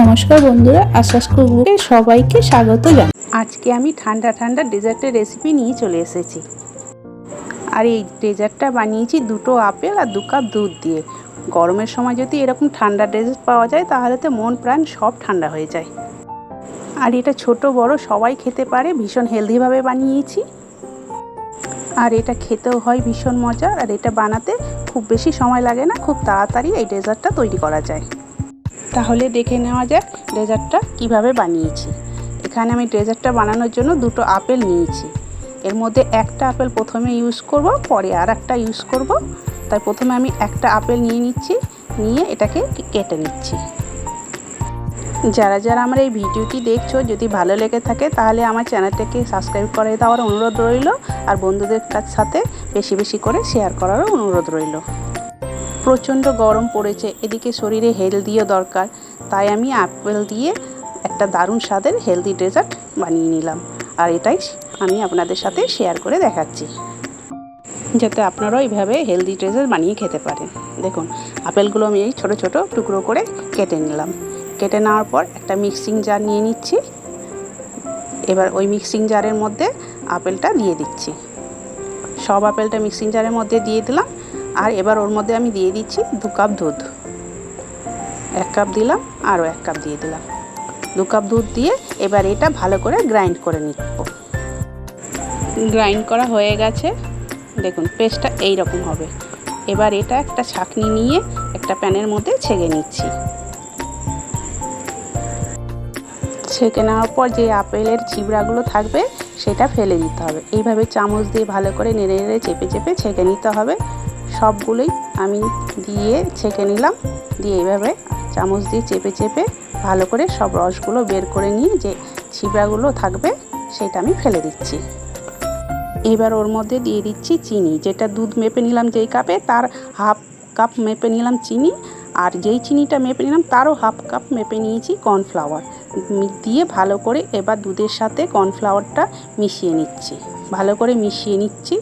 নমস্কার বন্ধুরা আশ্বাস কুকুরকে সবাইকে স্বাগত জানাই। আজকে আমি ঠান্ডা ঠান্ডা ডেজার্টের রেসিপি নিয়ে চলে এসেছি। আর এই ডেজার্টটা বানিয়েছি দুটো আপেল আর দু কাপ দুধ দিয়ে। গরমের সময় যদি এরকম ঠান্ডা ডেজার্ট পাওয়া যায়, তাহলে তো মন প্রাণ সব ঠান্ডা হয়ে যায়। আর এটা ছোট, বড়, সবাই খেতে পারে, ভীষণ হেলদিভাবে বানিয়েছি। আর এটা খেতেও হয় ভীষণ মজার, আর এটা বানাতে খুব বেশি সময় লাগে না, খুব তাড়াতাড়ি এই ডেজার্টটা তৈরি করা যায়। তাহলে দেখে নেওয়া যাক ডেজার্টটা কীভাবে বানিয়েছি। এখানে আমি ডেজার্টটা বানানোর জন্য দুটো আপেল নিয়েছি। এর মধ্যে একটা আপেল প্রথমে ইউজ করব, পরে আর একটা ইউজ করব। তাই প্রথমে আমি একটা আপেল নিয়ে নিচ্ছি, নিয়ে এটাকে কেটে নিচ্ছি। যারা যারা আমার এই ভিডিওটি দেখছ, যদি ভালো লেগে থাকে, তাহলে আমার চ্যানেলটাকে সাবস্ক্রাইব করে দেওয়ার অনুরোধ রইল, আর বন্ধুদের সাথে বেশি বেশি করে শেয়ার করারও অনুরোধ রইল। প্রচণ্ড গরম পড়েছে, এদিকে শরীরে হেলদিও দরকার। তাই আমি আপেল দিয়ে একটা দারুণ স্বাদের হেলদি ডেজার্ট বানিয়ে নিলাম। আর এটাই আমি আপনাদের সাথে শেয়ার করে দেখাচ্ছি। যাতে আপনারাও এইভাবে হেলদি ডেজার্ট বানিয়ে খেতে পারেন। দেখুন, আপেলগুলো আমি এই ছোটো ছোটো টুকরো করে কেটে নিলাম। কেটে নেওয়ার পর একটা মিক্সিং জার নিয়ে নিচ্ছি। এবার ওই মিক্সিং জারের মধ্যে আপেলটা দিয়ে দিচ্ছি। সব আপেলটা মিক্সিং জারের মধ্যে দিয়ে দিলাম। আর এবার ওর মধ্যে আমি দিয়ে দিচ্ছি দু কাপ দুধ। এক কাপ দিলাম, আরও এক কাপ দিয়ে দিলাম। দু কাপ দুধ দিয়ে এবার এটা ভালো করে গ্রাইন্ড করে নিব। গ্রাইন্ড করা হয়ে গেছে। দেখুন পেস্টটা এই রকম হবে। এবার এটা একটা ছাকনি নিয়ে একটা প্যানের মধ্যে ছেঁকে নিচ্ছি। ছেঁকে নেওয়ার পর যে আপেলের ছিবড়াগুলো থাকবে, সেটা ফেলে দিতে হবে। এইভাবে চামচ দিয়ে ভালো করে নেড়ে নেড়ে চেপে চেপে ছেঁকে নিতে হবে। সবগুলোই আমি দিয়ে ছেঁকে নিলাম। দিয়ে এইভাবে চামচ দিয়ে চেপে চেপে ভালো করে সব রসগুলো বের করে নিয়ে যে ছিবড়াগুলো থাকবে সেটা আমি ফেলে দিচ্ছি। এবার ওর মধ্যে দিয়ে দিচ্ছি চিনি। যেটা দুধ মেপে নিলাম যেই কাপে, তার হাফ কাপ মেপে নিলাম চিনি। আর যেই চিনিটা মেপে নিলাম, তারও হাফ কাপ মেপে নিয়েছি কর্নফ্লাওয়ার। দিয়ে ভালো করে এবার দুধের সাথে কর্নফ্লাওয়ারটা মিশিয়ে নিচ্ছি। ভালো করে মিশিয়ে নিচ্ছি।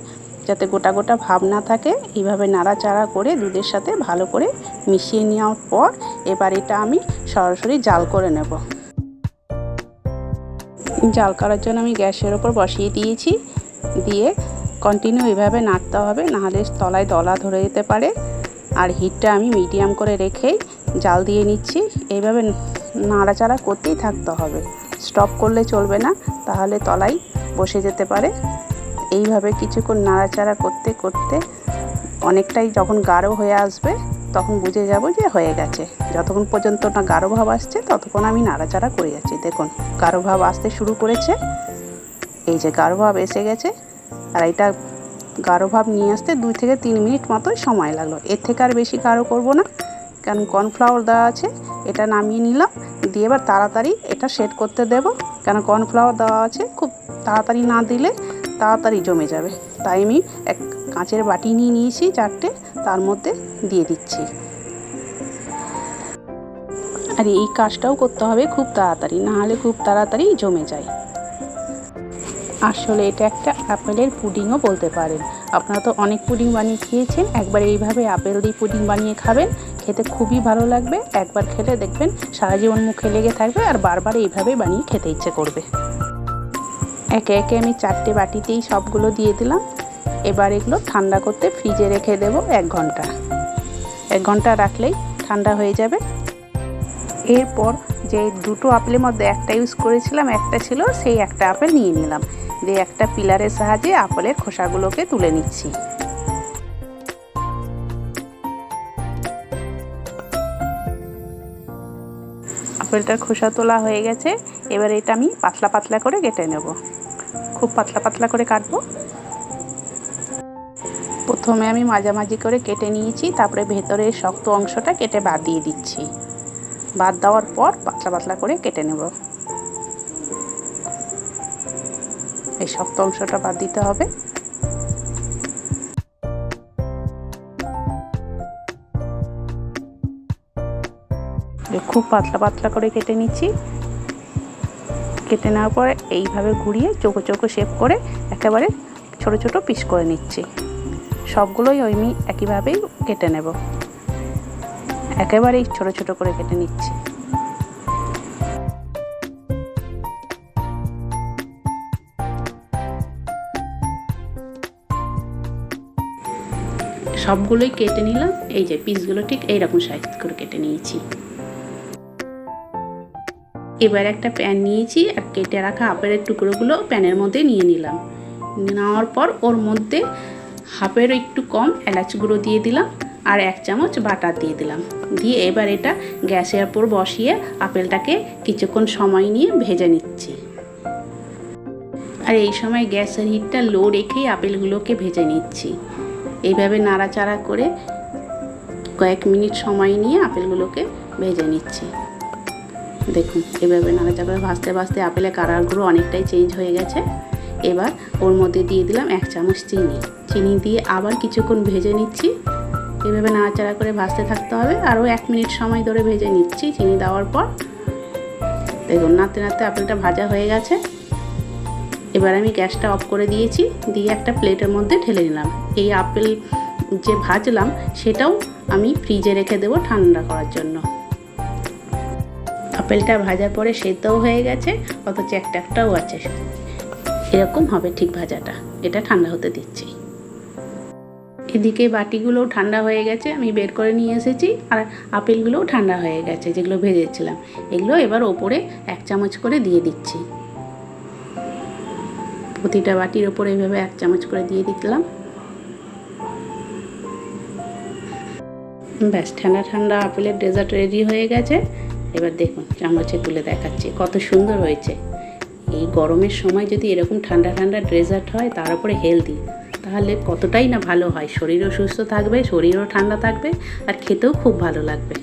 যাতে গোটা গোটা ভাব না থাকে, এইভাবে নাড়াচাড়া করে দুধের সাথে ভালো করে মিশিয়ে নেওয়ার পর এবার এটা আমি সরাসরি জাল করে নেব। জাল করার জন্য আমি গ্যাসের ওপর বসিয়ে দিয়েছি। দিয়ে কন্টিনিউ এভাবে নাড়তে হবে, নাহলে তলায় দলা ধরে যেতে পারে। আর হিটটা আমি মিডিয়াম করে রেখেই জাল দিয়ে নিচ্ছি। এইভাবে নাড়াচাড়া করতেই থাকতে হবে। স্টপ করলে চলবে না, তাহলে তলায় বসে যেতে পারে। এইভাবে কিছুক্ষণ নাড়াচাড়া করতে করতে অনেকটাই যখন গাঢ় হয়ে আসবে, তখন বুঝে যাব যে হয়ে গেছে। যতক্ষণ পর্যন্ত না গাঢ় ভাব আসছে, ততক্ষণ আমি নাড়াচাড়া করে যাচ্ছি। দেখুন, গাঢ় ভাব আসতে শুরু করেছে। এই যে গাঢ় ভাব এসে গেছে, আর এটা গাঢ় ভাব নিয়ে আসতে দুই থেকে তিন মিনিট মতোই সময় লাগল। এর থেকে আর বেশি গাঢ় করব না, কারণ কর্নফ্লাওয়ার দেওয়া আছে, এটা নামিয়ে নিলাম। দিয়ে এবার তাড়াতাড়ি এটা সেট করতে দেব, কেন কর্নফ্লাওয়ার দেওয়া আছে, খুব তাড়াতাড়ি না দিলে তাড়াতাড়ি জমে যাবে। তাই আমি এক কাঁচের বাটি নিয়ে নিয়েছি চারটে, তার মধ্যে দিয়ে দিচ্ছি। আর এই কাজটাও করতে হবে খুব তাড়াতাড়ি, না হলে খুব তাড়াতাড়ি জমে যায়। আসলে এটা একটা আপেলের পুডিংও বলতে পারেন। আপনারা তো অনেক পুডিং বানিয়ে খেয়েছেন, একবার এইভাবে আপেল দিয়ে পুডিং বানিয়ে খাবেন, খেতে খুবই ভালো লাগবে। একবার খেলে দেখবেন সারা জীবন মুখে লেগে থাকবে আর বারবার এইভাবে বানিয়ে খেতে ইচ্ছে করবে। একে একে আমি চারটে বাটিতেই সবগুলো দিয়ে দিলাম। এবার এগুলো ঠান্ডা করতে ফ্রিজে রেখে দেব এক ঘণ্টা। এক ঘণ্টা রাখলেই ঠান্ডা হয়ে যাবে। এরপর যে দুটো আপেলের মধ্যে একটা ইউজ করেছিলাম, একটা ছিল, সেই একটা আপেল নিয়ে নিলাম। দিয়ে একটা পিলারের সাহায্যে আপেলের খোসাগুলোকে তুলে নিচ্ছি। আপেলটার খোসা তোলা হয়ে গেছে। এবার এটা আমি পাতলা পাতলা করে কেটে নেব। খুব পাতলা পাতলা করে কাটবো। প্রথমে আমি মাঝামাঝি করে কেটে নিয়েছি, তারপরে ভেতরের শক্ত অংশটা কেটে বাদ দিয়ে দিচ্ছি। বাদ দেওয়ার পর পাতলা পাতলা করে কেটে নেব। এই শক্ত অংশটা বাদ দিতে হবে। খুব পাতলা পাতলা করে কেটে নিচ্ছি। কেটে নেওয়ার পরে এইভাবে ঘুরিয়ে চোখো চোখো শেপ করে একেবারে ছোট ছোট পিস করে নিচ্ছি। সবগুলোই আমি একইভাবেই কেটে নেব। একেবারেই ছোট ছোট করে কেটে নিচ্ছি। সবগুলোই কেটে নিলাম। এই যে পিসগুলো ঠিক এইরকম সাইজ করে কেটে নিয়েছি। এবার একটা প্যান নিয়েছি আর কেটে রাখা আপেলের টুকরোগুলো প্যানের মধ্যে নিয়ে নিলাম। নেওয়ার পর ওর মধ্যে হাফেরও একটু কম এলাচ গুঁড়ো দিয়ে দিলাম আর এক চামচ বাটার দিয়ে দিলাম। দিয়ে এবার এটা গ্যাসের উপর বসিয়ে আপেলটাকে কিছুক্ষণ সময় নিয়ে ভেজে নিচ্ছি। আর এই সময় গ্যাসের হিটটা লো রেখেই আপেলগুলোকে ভেজে নিচ্ছি। এইভাবে নাড়াচাড়া করে কয়েক মিনিট সময় নিয়ে আপেলগুলোকে ভেজে নিচ্ছি। দেখুন, এভাবে নাড়াচাড়া করে ভাজতে ভাজতে আপেলের কালারগুলো অনেকটাই চেঞ্জ হয়ে গেছে। এবার ওর মধ্যে দিয়ে দিলাম এক চামচ চিনি। চিনি দিয়ে আবার কিছুক্ষণ ভেজে নিচ্ছি। এভাবে নাড়াচাড়া করে ভাজতে থাকতে হবে। আরও এক মিনিট সময় ধরে ভেজে নিচ্ছি চিনি দেওয়ার পর। দেখুন, নাড়তে নাড়তে আপেলটা ভাজা হয়ে গেছে। এবার আমি গ্যাসটা অফ করে দিয়েছি। দিয়ে একটা প্লেটের মধ্যে ঢেলে নিলাম। এই আপেল যে ভাজলাম, সেটাও আমি ফ্রিজে রেখে দেবো ঠান্ডা করার জন্য। আপেলটা ভাজার পরে সেদ্ধও হয়ে গেছে, অথচ একটা একটাও আছে। এরকম হবে ঠিক ভাজাটা, এটা ঠান্ডা হতে দিচ্ছি। এদিকে বাটিগুলোও ঠান্ডা হয়ে গেছে, আমি বের করে নিয়ে এসেছি, আর আপেলগুলোও ঠান্ডা হয়ে গেছে, যেগুলো ভেজেছিলাম। এগুলো এবার ওপরে এক চামচ করে দিয়ে দিচ্ছি। প্রতিটা বাটির ওপরে এভাবে এক চামচ করে দিয়ে দিলাম। ব্যাস, ঠান্ডা ঠান্ডা আপেলের ডেজার্ট রেডি হয়ে গেছে। এবার দেখুন, চামচে তুলে দেখাচ্ছি, কত সুন্দর হয়েছে। এই গরমের সময় যদি এরকম ঠান্ডা ঠান্ডা ডেজার্ট হয়, তার উপরে হেলদি, তাহলে কতটাই না ভালো হয়। শরীরও সুস্থ থাকবে, শরীরও ঠান্ডা থাকবে, আর খেতেও খুব ভালো লাগবে।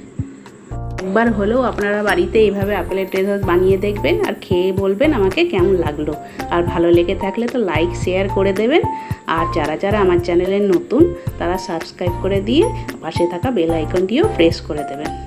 একবার হলেও আপনারা বাড়িতে এইভাবে আপেলের ডেজার্ট বানিয়ে দেখবেন আর খেয়ে বলবেন আমাকে কেমন লাগল। আর ভালো লেগে থাকলে তো লাইক, শেয়ার করে দেবেন। আর যারা যারা আমার চ্যানেলে নতুন, তারা সাবস্ক্রাইব করে দিয়ে পাশে থাকা বেল আইকনটিও প্রেস করে দেবেন।